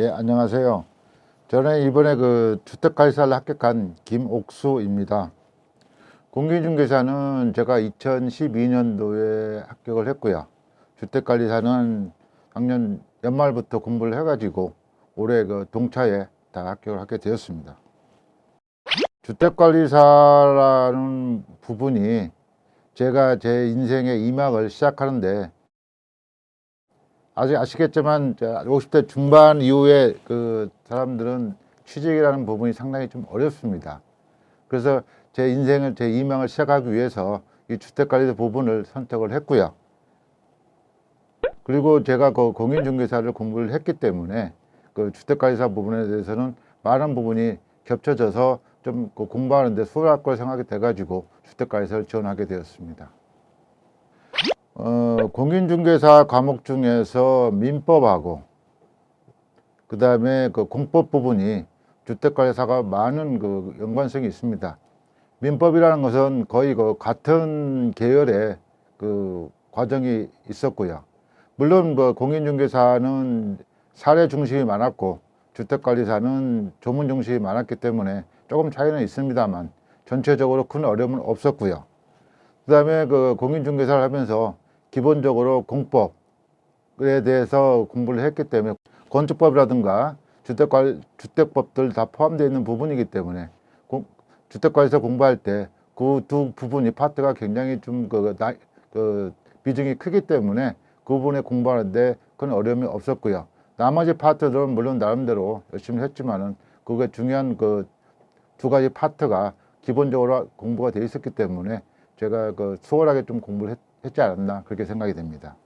예, 안녕하세요. 저는 이번에 그 주택관리사를 합격한 김옥수입니다. 공기중개사는 제가 2012년도에 합격을 했고요. 주택관리사는 작년 연말부터 공부를 해가지고 올해 그 동차에 다 합격을 하게 되었습니다. 주택관리사라는 부분이 제가 제 인생의 이막을 시작하는데 아직 아시겠지만 50대 중반 이후에 그 사람들은 취직이라는 부분이 상당히 좀 어렵습니다. 그래서 제 인생을 제 이망을 시작하기 위해서 이 주택관리 부분을 선택을 했고요. 그리고 제가 그 공인중개사를 공부를 했기 때문에 그 주택관리사 부분에 대해서는 많은 부분이 겹쳐져서 좀 그 공부하는데 수월할 걸 생각이 돼가지고 주택관리사를 지원하게 되었습니다. 어, 공인중개사 과목 중에서 민법하고 그 다음에 그 공법 부분이 주택관리사가 많은 그 연관성이 있습니다. 민법이라는 것은 거의 그 같은 계열의 그 과정이 있었고요. 물론 뭐 공인중개사는 사례 중심이 많았고 주택관리사는 조문 중심이 많았기 때문에 조금 차이는 있습니다만 전체적으로 큰 어려움은 없었고요. 그다음에 그 공인중개사를 하면서 기본적으로 공법에 대해서 공부를 했기 때문에 건축법이라든가 주택관 주택법들 다 포함되어 있는 부분이기 때문에 공, 주택관에서 공부할 때 그 두 부분이 파트가 굉장히 좀그 그 비중이 크기 때문에 그 부분에 공부하는데 큰 어려움이 없었고요. 나머지 파트들은 물론 나름대로 열심히 했지만은 그게 중요한 그 두 가지 파트가 기본적으로 공부가 돼 있었기 때문에 제가 그 수월하게 좀 공부를 했, 했지 않았나 그렇게 생각이 됩니다.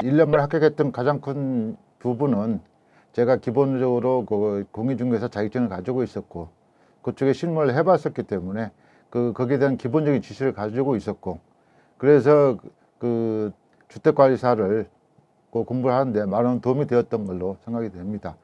1년만 합격했던 가장 큰 부분은 제가 기본적으로 그 공인중개사 자격증을 가지고 있었고 그쪽에 실무를 해봤었기 때문에 그 거기에 대한 기본적인 지식을 가지고 있었고 그래서 그 주택관리사를 그 공부를 하는데 많은 도움이 되었던 걸로 생각이 됩니다.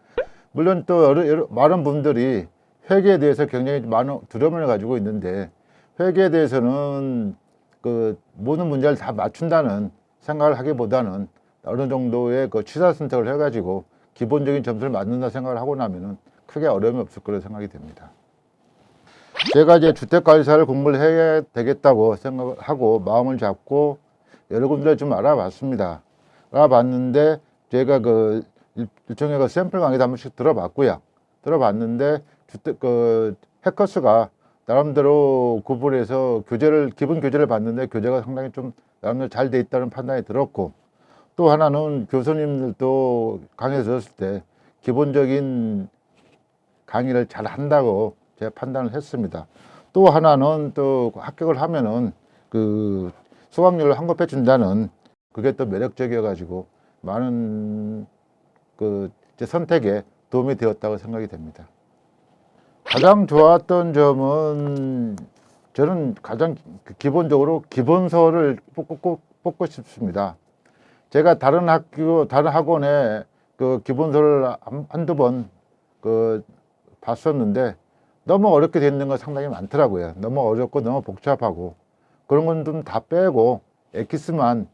물론 또 여러, 여러 많은 분들이 회계에 대해서 굉장히 많은 두려움을 가지고 있는데 회계에 대해서는 그 모든 문제를 다 맞춘다는 생각을 하기보다는 어느 정도의 그 취사 선택을 해가지고 기본적인 점수를 맞는다 생각을 하고 나면은 크게 어려움이 없을 거로 생각이 됩니다. 제가 이제 주택관리사를 공부를 해야 되겠다고 생각을 하고 마음을 잡고 여러 군데를 좀 알아봤습니다. 알아봤는데 제가 그 일- 일종의 그 샘플 강의도 한 번씩 들어봤고요. 들어봤는데 주택 그 해커스가 나름대로 구분해서 교재를 기본 교재를 봤는데 교재가 상당히 좀 나름대로 잘 돼 있다는 판단이 들었고 또 하나는 교수님들도 강의 들었을 때 기본적인 강의를 잘 한다고 제가 판단을 했습니다. 또 하나는 또 합격을 하면은 그 수강료를 환급해 준다는 그게 또 매력적이어 가지고 많은 그 제 선택에 도움이 되었다고 생각이 됩니다. 가장 좋았던 점은 저는 가장 그 기본적으로 기본서를 뽑고, 꼭 뽑고 싶습니다. 제가 다른 학교, 다른 학원에 그 기본서를 한- 한두 번 그 봤었는데 너무 어렵게 돼 있는 거 상당히 많더라고요. 너무 어렵고 너무 복잡하고 그런 건 좀 다 빼고 엑기스만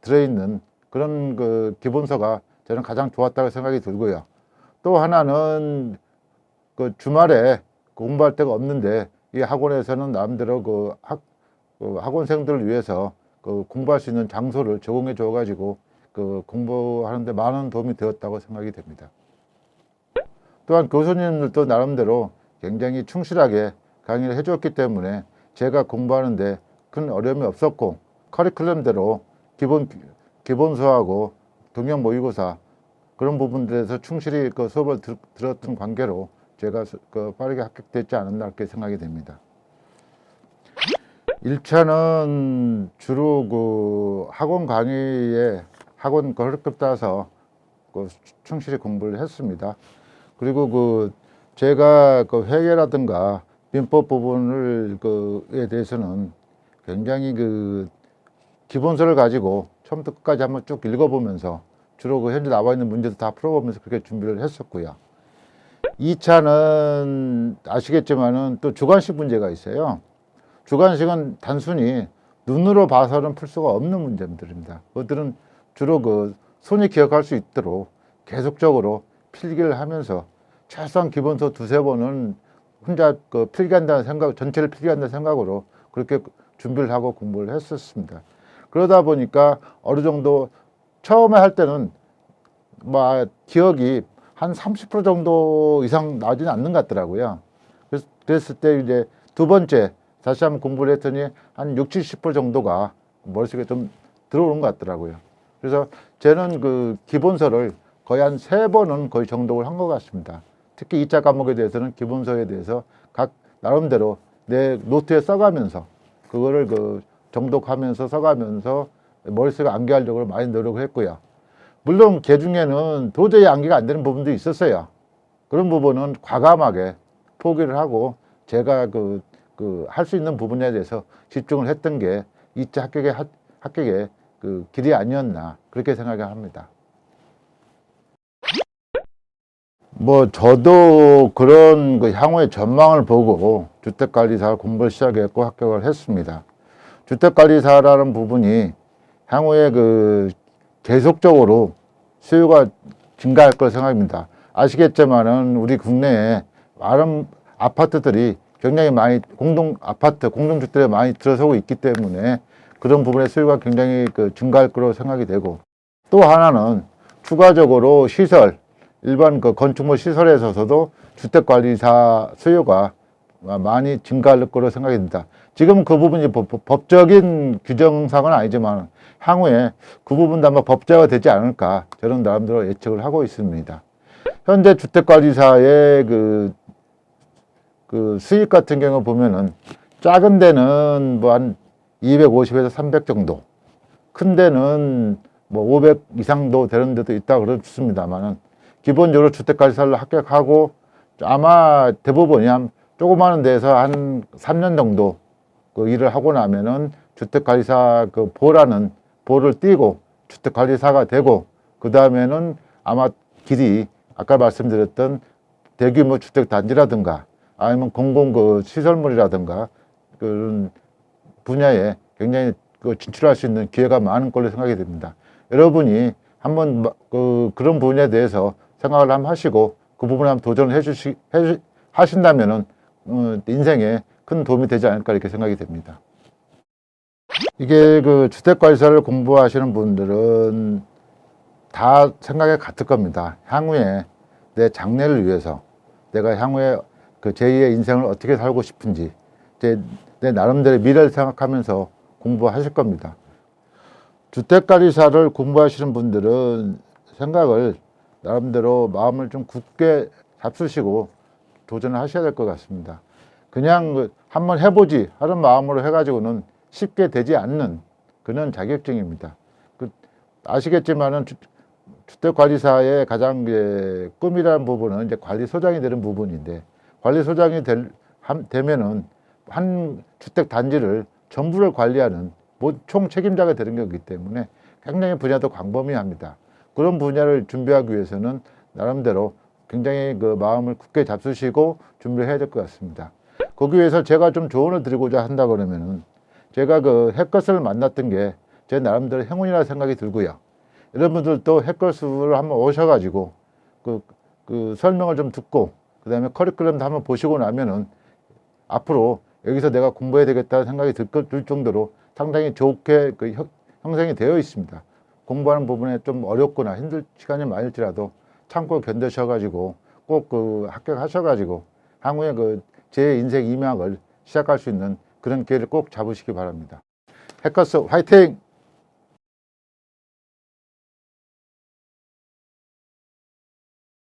들어있는 그런 그 기본서가 저는 가장 좋았다고 생각이 들고요. 또 하나는 그 주말에 공부할 데가 없는데 이 학원에서는 나름대로 그 학, 그 학원생들을 위해서 그 공부할 수 있는 장소를 제공해 줘 가지고 그 공부하는데 많은 도움이 되었다고 생각이 됩니다. 또한 교수님들도 나름대로 굉장히 충실하게 강의를 해줬기 때문에 제가 공부하는데 큰 어려움이 없었고 커리큘럼대로 기본 기본서하고 동영 모의고사 그런 부분들에서 충실히 그 수업을 들, 들었던 관계로 제가 수- 그 빠르게 합격됐지 않았나 그렇게 생각이 됩니다. 1차는 주로 그 학원 강의에 학원 그 허리급 따서 그 충실히 공부를 했습니다. 그리고 그 제가 그 회계라든가 민법 부분을 그에 대해서는 굉장히 그 기본서를 가지고 처음부터 끝까지 한번 쭉 읽어보면서 주로 그 현재 나와 있는 문제도 다 풀어보면서 그렇게 준비를 했었고요. 2차는 아시겠지만은 또 주관식 문제가 있어요. 주관식은 단순히 눈으로 봐서는 풀 수가 없는 문제들입니다. 그들은 주로 그 손이 기억할 수 있도록 계속적으로 필기를 하면서 최소한 기본서 두세 번은 혼자 그 필기한다는 생각, 전체를 필기한다는 생각으로 그렇게 준비를 하고 공부를 했었습니다. 그러다 보니까 어느 정도 처음에 할 때는 뭐 기억이 한 30% 정도 이상 나지는 않는 것 같더라고요. 그래서 그랬을 때 이제 두 번째 다시 한번 공부를 했더니 한 60, 70% 정도가 머릿속에 좀 들어오는 것 같더라고요. 그래서 저는 그 기본서를 거의 한 세 번은 거의 정독을 한 것 같습니다. 특히 이자 과목에 대해서는 기본서에 대해서 각 나름대로 내 노트에 써가면서 그거를 그 정독하면서 써가면서 머릿속에 암기하려고 많이 노력을 했고요. 물론 개 중에는 도저히 암기가 안 되는 부분도 있었어요. 그런 부분은 과감하게 포기를 하고 제가 그, 그, 할 수 있는 부분에 대해서 집중을 했던 게 이차 합격의, 하- 합격의 그 길이 아니었나, 그렇게 생각을 합니다. 뭐, 저도 그런 그 향후의 전망을 보고 주택관리사 공부를 시작했고 합격을 했습니다. 주택관리사라는 부분이 향후에 그 계속적으로 수요가 증가할 걸 생각합니다. 아시겠지만은 우리 국내에 많은 아파트들이 굉장히 많이 공동 아파트 공동주택에 많이 들어서고 있기 때문에 그런 부분의 수요가 굉장히 그 증가할 거로 생각이 되고 또 하나는 추가적으로 시설 일반 그 건축물 시설에 있어서도 주택관리사 수요가 많이 증가할 거로 생각이 듭니다. 지금 그 부분이 법- 법- 법적인 규정상은 아니지만 향후에 그 부분도 아마 법제화 되지 않을까 저는 나름대로 예측을 하고 있습니다. 현재 주택관리사의 그, 그 수익 같은 경우 보면은 작은 데는 뭐 한 250에서 300 정도, 큰 데는 뭐 500 이상도 되는 데도 있다 그렇습니다만은 기본적으로 주택관리사를 합격하고 아마 대부분이 한 조그마한 데에서 한 3년 정도 그 일을 하고 나면은 주택관리사 그 보라는 보를 띄고 주택관리사가 되고 그 다음에는 아마 길이 아까 말씀드렸던 대규모 주택 단지라든가 아니면 공공 그 시설물이라든가 그런 분야에 굉장히 그 진출할 수 있는 기회가 많은 걸로 생각이 됩니다. 여러분이 한번 마- 그 그런 부분에 대해서 생각을 한번 하시고 그 부분에 한번 도전을 해주시 해주, 하신다면은 어, 인생에 큰 도움이 되지 않을까 이렇게 생각이 됩니다. 이게 그 주택관리사를 공부하시는 분들은 다 생각이 같을 겁니다. 향후에 내 장래를 위해서 내가 향후에 그 제2의 인생을 어떻게 살고 싶은지 제, 내 나름대로 미래를 생각하면서 공부하실 겁니다. 주택관리사를 공부하시는 분들은 생각을 나름대로 마음을 좀 굳게 잡수시고 도전을 하셔야 될 것 같습니다. 그냥 그 한번 해보지 하는 마음으로 해가지고는 쉽게 되지 않는 그런 자격증입니다. 그 아시겠지만은 주, 주택관리사의 가장 이제 꿈이라는 부분은 이제 관리소장이 되는 부분인데 관리소장이 될, 함- 되면은 한 주택 단지를 전부를 관리하는 모- 총 책임자가 되는 거기 때문에 굉장히 분야도 광범위합니다. 그런 분야를 준비하기 위해서는 나름대로 굉장히 그 마음을 굳게 잡수시고 준비를 해야 될 것 같습니다. 거기 위해서 제가 좀 조언을 드리고자 한다 그러면은 제가 그 해커스를 만났던 게 제 나름대로 행운이라 생각이 들고요. 여러분들도 해커스를 한번 오셔가지고 그, 그 설명을 좀 듣고 그 다음에 커리큘럼도 한번 보시고 나면은 앞으로 여기서 내가 공부해야 되겠다는 생각이 들, 것- 들 정도로 상당히 좋게 그 형- 형성이 되어 있습니다. 공부하는 부분에 좀 어렵거나 힘들 시간이 많을지라도 참고 견뎌셔가지고 꼭 그 합격하셔가지고 향후에 그 제 인생 이막을 시작할 수 있는 그런 기회를 꼭 잡으시기 바랍니다. 해커스 화이팅!